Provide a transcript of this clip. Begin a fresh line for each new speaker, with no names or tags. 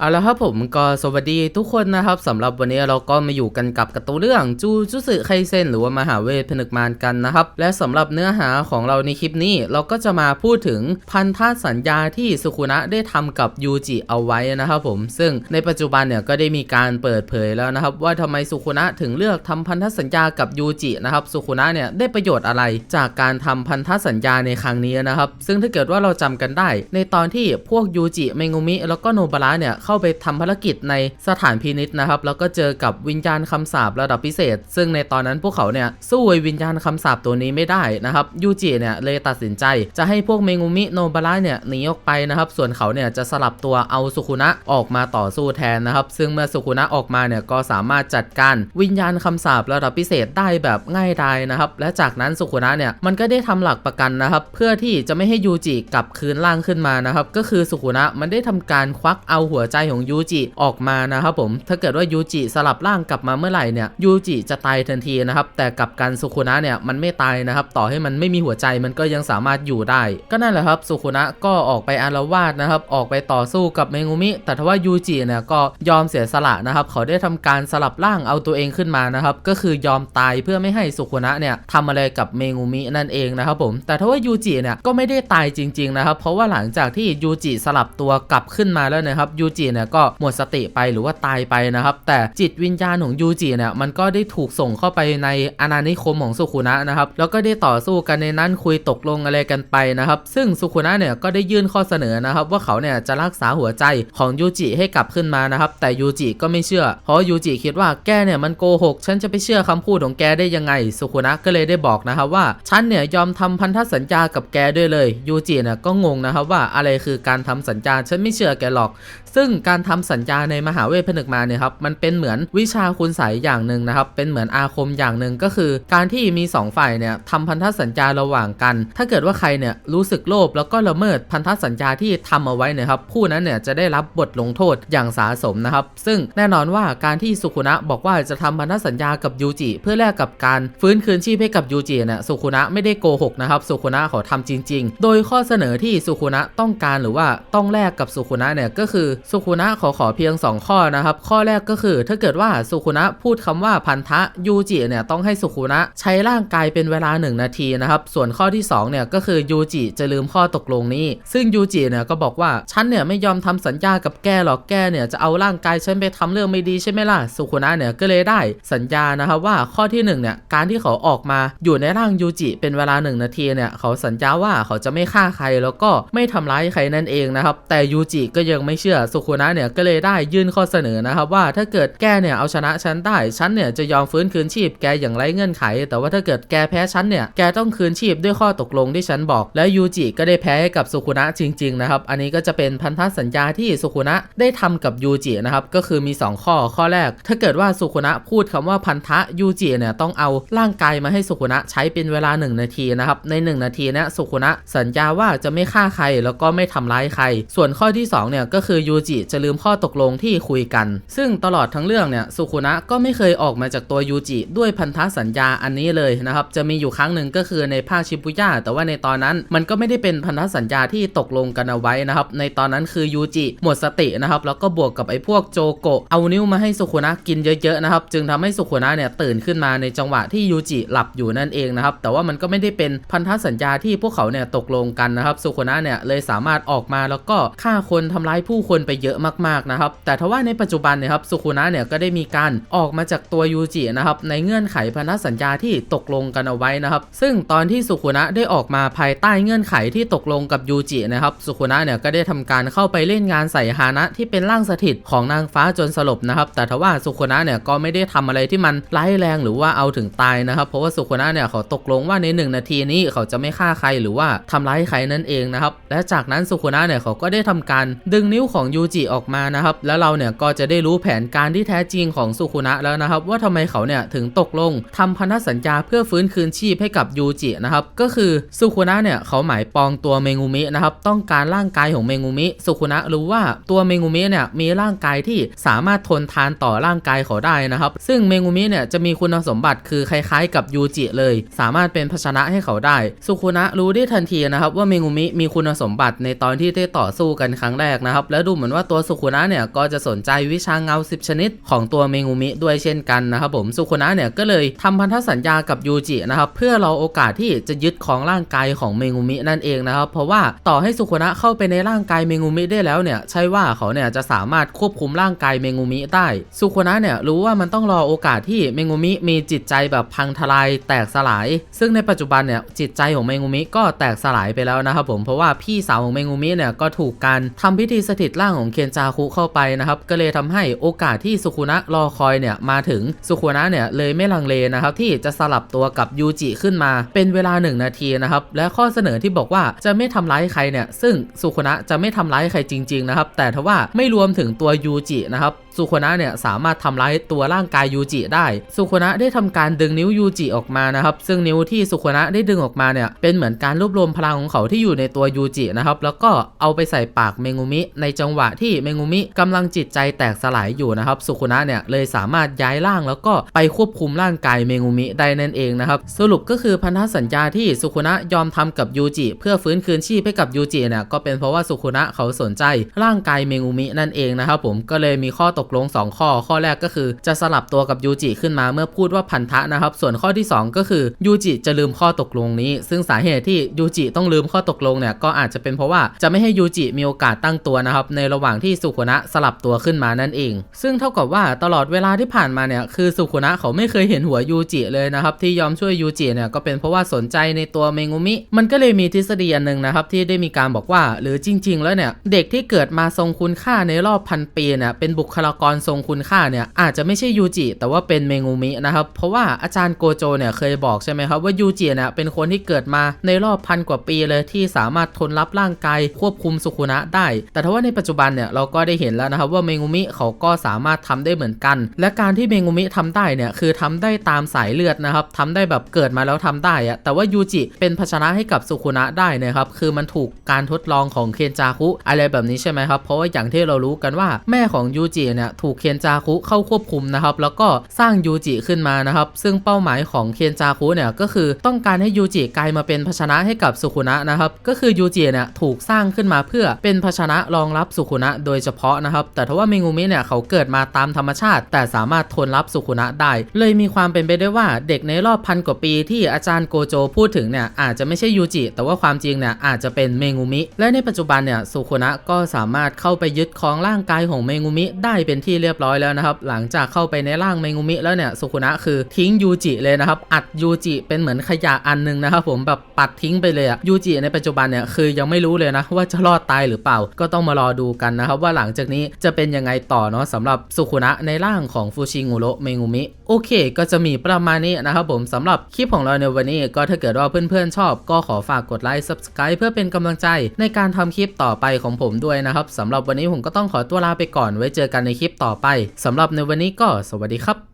เอาละครับผมก็สวัสดีทุกคนนะครับสำหรับวันนี้เราก็มาอยู่กันกับกร์ตูเรื่องจูจุสึไคเซนหรือว่ามหาเวทผนึกมารกันนะครับ และสำหรับเนื้อหาของเราในคลิปนี้เราก็จะมาพูดถึงพันธสัญญาที่สุคุนะได้ทำกับยูจิเอาไว้นะครับผม ซึ่งในปัจจุบันเนี่ยก็ได้มีการเปิดเผยแล้วนะครับ ว่าทำไมสุคุนะถึงเลือกทำพันธสัญญากับยูจินะครับสุคุนะเนี่ยได้ประโยชน์อะไร จากการทำพันธสัญญาในครั้งนี้นะครับซึ่งถ้าเกิดว่าเราจำกันได้ ในตอนที่พวกยูจิเมงุมิแล้วก็โนบาระเนี่ยเข้าไปทำภารกิจในสถานพินิษนะครับ แล้วก็เจอกับวิญญาณคำสาประดับพิเศษ ซึ่งในตอนนั้นพวกเขาเนี่ยสู้วิญญาณคำสาปตัวนี้ไม่ได้นะครับยูจิเนี่ยเลยตัดสินใจจะให้พวกเมงุมิโนบาระเนี่ยหนีออกไปนะครับ ส่วนเขาเนี่ยจะสลับตัวเอาสุคุนะออกมาต่อสู้แทนนะครับ ซึ่งเมื่อสุคุนะออกมาเนี่ยก็สามารถจัดการวิญญาณคำสาประดับพิเศษได้แบบง่ายดายนะครับ และจากนั้นสุคุนะเนี่ยมันก็ได้ทำหลักประกันนะครับ เพื่อที่จะไม่ให้ยูจิกลับคืนร่างขึ้นมานะครับ ก็คือสุคุนะมันได้ทำการควักเอาหัวใจจของยูจิออกมานะครับผมถ้าเกิดว่ายูจิสลับร่างกลับมาเมื่อไหร่เนี่ยยูจิจะตายทันทีนะครับแต่กับกันสุคุนะเนี่ยมันไม่ตายนะครับต่อให้มันไม่มีหัวใจมันก็ยังสามารถอยู่ได้ ก็นั่นแหละครับสุคุนะก็ออกไปอารวาสนะครับออกไปต่อสู้กับเมงุมิ แต่ทว่ายูจิเนี่ยก็ยอมเสียสละนะครับเขาได้ทำการสลับร่างเอาตัวเองขึ้นมานะครับก็คือยอมตายเพื่อไม่ให้สุคุนะเนี่ยทำอะไรกับเมงุมินั่นเองนะครับผมแต่ทว่ายูจิเนี่ยก็ไม่ได้ตายจริงๆนะครับเพราะว่าหลังจากที่ยูจิสลับตัวกลับขึ้นมาแล้วนะครับยูจิเนี่ยก็หมดสติไปหรือว่าตายไปนะครับแต่จิตวิญญาณของยูจิเนี่ยมันก็ได้ถูกส่งเข้าไปในอาณานิคมของสุคุนะนะครับแล้วก็ได้ต่อสู้กันในนั้นคุยตกลงอะไรกันไปนะครับซึ่งสุคุนะเนี่ยก็ได้ยื่นข้อเสนอนะครับว่าเขาเนี่ยจะรักษาหัวใจของยูจิให้กลับขึ้นมานะครับแต่ยูจิก็ไม่เชื่อ เพราะยูจิคิดว่าแกเนี่ยมันโกหก ฉันจะไปเชื่อคำพูดของแกได้ยังไง สุคุนะก็เลยได้บอกนะครับว่าฉันเนี่ยยอมทำพันธสัญญากับแกด้วยเลยยูจิเนี่ยก็งงนะครับว่าอะไรคือการทำสัญญาฉันไม่เชื่อแกหรอก ซึ่งการทำสัญญาในมหาเวทผนึกมาเนี่ยครับมันเป็นเหมือนวิชาคุณใสยอย่างหนึ่งนะครับเป็นเหมือนอาคมอย่างหนึ่งก็คือ การที่มีสองฝ่ายเนี่ยทำพันธสัญญาระหว่างกัน ถ้าเกิดว่าใครเนี่ยรู้สึกโลภแล้วก็ละเมิดพันธสัญญาที่ทำเอาไว้เนี่ยครับผู้นั้นเนี่ยจะได้รับบทลงโทษอย่างสาสมนะครับซึ่งแน่นอนว่าการที่สุคุนะบอกว่าจะทำพันธสัญญากับยูจิเพื่อแลกกับการฟื้นคืนชีพให้กับยูจิเนี่ยสุคุนะไม่ได้โกหกนะครับสุคุนะเขาทำจริง ๆ โดยข้อเสนอที่สุคุนะต้องการหรือว่าต้องแลกกับสุคุนะเนี่ยก็คือสุคุนะขอขอเพียง 2 ข้อนะครับ ข้อแรกก็คือถ้าเกิดว่าสุคุนะพูดคำว่าพันธะยูจิเนี่ยต้องให้สุคุนะใช้ร่างกายเป็นเวลา 1 นาทีนะครับ ส่วนข้อที่2เนี่ยก็คือยูจิจะลืมข้อตกลงนี้ ซึ่งยูจิเนี่ยก็บอกว่าฉันเนี่ยไม่ยอมทำสัญญากับแกหรอกแกเนี่ยจะเอาร่างกายฉันไปทำเรื่องไม่ดีใช่ไหมล่ะสุคุนะเนี่ยก็เลยได้สัญญานะครับว่าข้อที่1เนี่ยการที่เขาออกมาอยู่ในร่างยูจิเป็นเวลา 1 นาทีเนี่ยเขาสัญญาว่าเขาจะไม่ฆ่าใครแล้วก็ไม่ทำร้ายใครนั่นเองนะครับแต่ยูจิก็ยังไม่เชื่อสุคุนะเนี่ยก็เลยได้ยื่นข้อเสนอนะครับว่าถ้าเกิดแกเนี่ยเอาชนะฉันได้ฉันเนี่ยจะยอมฟื้นคืนชีพแกอย่างไรเงื่อนไข แต่ว่าถ้าเกิดแกแพ้ฉันเนี่ยแกต้องคืนชีพด้วยข้อตกลงที่ฉันบอก และยูจิก็ได้แพ้ให้กับสุคุนะจริงๆนะครับอันนี้ก็จะเป็นพันธสัญญาที่สุคุนะได้ทำกับยูจินะครับก็คือมี 2 ข้อข้อแรก ถ้าเกิดว่าสุคุนะพูดคำว่าพันธะยูจิเนี่ยต้องเอาร่างกายมาให้สุคุนะใช้เป็นเวลา 1 นาทีนะครับใน 1 นาทีเนี้สุคุนะสัญญาว่าจะไม่ฆ่าใครแล้วก็ไม่ทำร้ายใคร ส่วนข้อที่2เนี่ยก็คือยูจิจะลืมข้อตกลงที่คุยกัน ซึ่งตลอดทั้งเรื่องเนี่ยสุคุนะก็ไม่เคยออกมาจากตัวยูจิด้วยพันธสัญญาอันนี้เลยนะครับจะมีอยู่ครั้งหนึ่งก็คือในภาคชิบุย่าแต่ว่าในตอนนั้นมันก็ไม่ได้เป็นพันธสัญญาที่ตกลงกันเอาไว้นะครับในตอนนั้นคือยูจิหมดสตินะครับแล้วก็บวกกับไอ้พวกโจโกะเอานิ้วมาให้สุคุนะกินเยอะๆนะครับจึงทำให้สุคุนะเนี่ยตื่นขึ้นมาในจังหวะที่ยูจิหลับอยู่นั่นเองนะครับแต่ว่ามันก็ไม่ได้เป็นพันธสัญญาที่พวกเขาเนี่ยตกลงกันนะครับสุคุนะเนี่ยเลยสามารถออกมาแล้วก็ฆ่าคนทำร้ายผู้คนไปเยอะมากๆนะครับ แต่ทว่าในปัจจุบันเนี่ยครับสุคุนะเนี่ยก็ได้มีการออกมาจากตัวยูจินะครับในเงื่อนไขพันธสัญญาที่ตกลงกันเอาไว้นะครับ ซึ่งตอนที่สุคุนะได้ออกมาภายใต้เงื่อนไขที่ตกลงกับยูจินะครับสุคุนะเนี่ยก็ได้ทำการเข้าไปเล่นงานใส่ฮานะที่เป็นร่างสถิตของนางฟ้าจนสลบนะครับ แต่ทว่าสุคุนะเนี่ยก็ไม่ได้ทำอะไรที่มันร้ายแรงหรือว่าเอาถึงตายนะครับ เพราะว่าสุคุนะเนี่ยเขาตกลงว่าใน 1 นาทีนี้เขาจะไม่ฆ่าใครหรือว่าทำร้ายใครนั่นเองนะครับและจากนั้นสุคุนะเนี่ยเขาก็ได้ทำการดึงนิ้วของยูจิออกมานะครับ แล้วเราเนี่ยก็จะได้รู้แผนการที่แท้จริงของสุคุนะแล้วนะครับ ว่าทำไมเขาเนี่ยถึงตกลงทำพันธสัญญาเพื่อฟื้นคืนชีพให้กับยูจินะครับก็คือสุคุนะเนี่ยเขาหมายปองตัวเมงุมินะครับต้องการร่างกายของเมงุมิ สุคุนะรู้ว่าตัวเมงุมิเนี่ยมีร่างกายที่สามารถทนทานต่อร่างกายเขาได้นะครับ ซึ่งเมงุมิเนี่ยจะมีคุณสมบัติคือคล้ายๆ กับยูจิเลย สามารถเป็นภาชนะให้เขาได้ สุคุนะรู้ได้ทันทีนะครับว่าเมงุมิมีคุณสมบัติในตอนที่ได้ต่อสู้กันครั้งแรกนะครับ และดูเหมือนมือนว่าตัวสุคุนะเนี่ยก็จะสนใจวิชาเงา 10 ชนิด ของตัวเมงูมิด้วยเช่นกันนะครับผมสุคุนะเนี่ยก็เลยทำพันธสัญญากับยูจินะครับเพื่อรอโอกาสที่จะยึดของร่างกายของเมงูมินั่นเองนะครับเพราะว่าต่อให้สุคุนะเข้าไปในร่างกายเมงูมิได้แล้วเนี่ยใช่ว่าเขาเนี่ยจะสามารถควบคุมร่างกายเมงูมิได้สุคุนะเนี่ยรู้ว่ามันต้องรอโอกาสที่เมงูมิมีจิตใจแบบพังทลายแตกสลาย ซึ่งในปัจจุบันเนี่ยจิตใจของเมงูมิก็แตกสลายไปแล้วนะครับผมเพราะว่าพี่สาวของเมงูมิเนี่ยก็ถูกการทำพิธีสถิตร่างของเคนจาคุเข้าไปนะครับก็เลยทำให้โอกาสที่สุคุนะรอคอยเนี่ยมาถึงสุคุนะเนี่ยเลยไม่ลังเลนะครับที่จะสลับตัวกับยูจิขึ้นมา เป็นเวลา 1 นาทีนะครับและข้อเสนอที่บอกว่าจะไม่ทำร้ายใครเนี่ยซึ่งสุคุนะจะไม่ทำร้ายใครจริงๆนะครับแต่ทว่าไม่รวมถึงตัวยูจินะครับสุโคนะเนี่ยสามารถทำร้ายตัวร่างกายยูจิได้สุโคนะได้ทำการดึงนิ้วยูจิออกมานะครับ ซึ่งนิ้วที่สุโคนะได้ดึงออกมาเนี่ยเป็นเหมือนการรวบรวมพลังของเขาที่อยู่ในตัวยูจินะครับแล้วก็เอาไปใส่ปากเมงุมิในจังหวะที่เมงุมิกำลังจิตใจแตกสลายอยู่นะครับสุโคนะเนี่ยเลยสามารถย้ายร่างแล้วก็ไปควบคุมร่างกายเมงุมิได้นั่นเองนะครับสรุปก็คือพันธสัญญาที่สุโคนะยอมทำกับยูจิเพื่อฟื้นคืนชีพให้กับยูจิเนี่ยก็เป็นเพราะว่าสุโคนะเขาสนใจร่างกายเมงุมินั่นเองนะครับผมก็เลยมีข้อตกลง 2 ข้อ ข้อแรกก็คือจะสลับตัวกับยูจิขึ้นมาเมื่อพูดว่าพันธะนะครับ ส่วนข้อที่ 2 ก็คือยูจิจะลืมข้อตกลงนี้ ซึ่งสาเหตุที่ยูจิต้องลืมข้อตกลงเนี่ยก็อาจจะเป็นเพราะว่าจะไม่ให้ยูจิมีโอกาสตั้งตัวนะครับในระหว่างที่สุโคนะสลับตัวขึ้นมานั่นเอง ซึ่งเท่ากับว่าตลอดเวลาที่ผ่านมาเนี่ยคือสุโคนะเขาไม่เคยเห็นหัวยูจิเลยนะครับที่ยอมช่วยยูจิเนี่ยก็เป็นเพราะว่าสนใจในตัวเมงุมิ มันก็เลยมีทฤษฎีอันหนึ่งนะครับที่ได้มีการบอกว่า หรือจริง ๆ แล้วเนี่ยเด็กที่เกิดมาทรงคุณค่าในรอบพันปีเนี่ยเป็นบุคลากรทรงคุณค่าเนี่ยอาจจะไม่ใช่ยูจิแต่ว่าเป็นเมงุมินะครับเพราะว่าอาจารย์โกโจเนี่ยเคยบอกใช่ไหมครับว่ายูจิเนี่ยเป็นคนที่เกิดมาในรอบพันกว่าปีเลยที่สามารถทนรับร่างกายควบคุมสุขุนะได้ แต่ถ้าว่าในปัจจุบันเนี่ยเราก็ได้เห็นแล้วนะครับว่าเมงุมิเขาก็สามารถทำได้เหมือนกัน และการที่เมงุมิทำได้เนี่ยคือทำได้ตามสายเลือดนะครับทำได้แบบเกิดมาแล้วทำได้อะแต่ว่ายูจิเป็นภาชนะให้กับสุขุนะได้นะครับคือมันถูกการทดลองของเคนจาคุอะไรแบบนี้ใช่ไหมครับเพราะว่าอย่างที่เรารู้กันว่าแม่ของยูจิเนี่ยถูกเคนจาคุเข้าควบคุมนะครับแล้วก็สร้างยูจิขึ้นมานะครับซึ่งเป้าหมายของเคนจาคุเนี่ยก็คือต้องการให้ยูจิกลายมาเป็นภาชนะให้กับสุขุนะนะครับก็คือยูจิเนี่ยถูกสร้างขึ้นมาเพื่อเป็นภาชนะรองรับสุุนะโดยเฉพาะนะครับ แต่ถ้าว่าเมงูมิเนี่ยเขาเกิดมาตามธรรมชาติ แต่สามารถทนรับสุขุนะได้ เลยมีความเป็นไปได้ว่าเด็กในรอบพันกว่าปีที่อาจารย์โกโจพูดถึงเนี่ยอาจจะไม่ใช่ยูจิแต่ว่าความจริงเนี่ยอาจจะเป็นเมงูมิ และในปัจจุบันเนี่ยสุขุนะก็สามารถเข้าไปยึดครองร่างกายของเมงูมิได้เป็นที่เรียบร้อยแล้วนะครับ หลังจากเข้าไปในร่างเมงูมิแล้วเนี่ยสุขุนะคือทิ้งยูจิเลยนะครับ อัดยูจิเป็นเหมือนขยะอันหนึงนะครับผมแบบปัดทิ้งไปเลยอะยูจิในปัจจุบันเนี่ยคือยังไม่รู้เลยนะว่าจะรอดตายหรือเปล่าก็ต้องมารอดูกันนะครับว่าหลังจากนี้จะเป็นยังไงต่อเนาะสำหรับสุขุนะในร่างของฟูชิงูโรเมงูมิ โอเค ก็จะมีประมาณนี้นะครับผมสำหรับคลิปของเราในวันนี้ ก็ถ้าเกิดว่าเพื่อนๆชอบ ก็ขอฝากกดไลค์ subscribe เพื่อเป็นกำลังใจในการทำคลิปต่อไปของผมด้วยนะครับสำหรับวันนี้ผมก็ต้องขอตัวลาไปก่อนไว้เจอกันในคลิปต่อไปสำหรับในวันนี้ก็สวัสดีครับ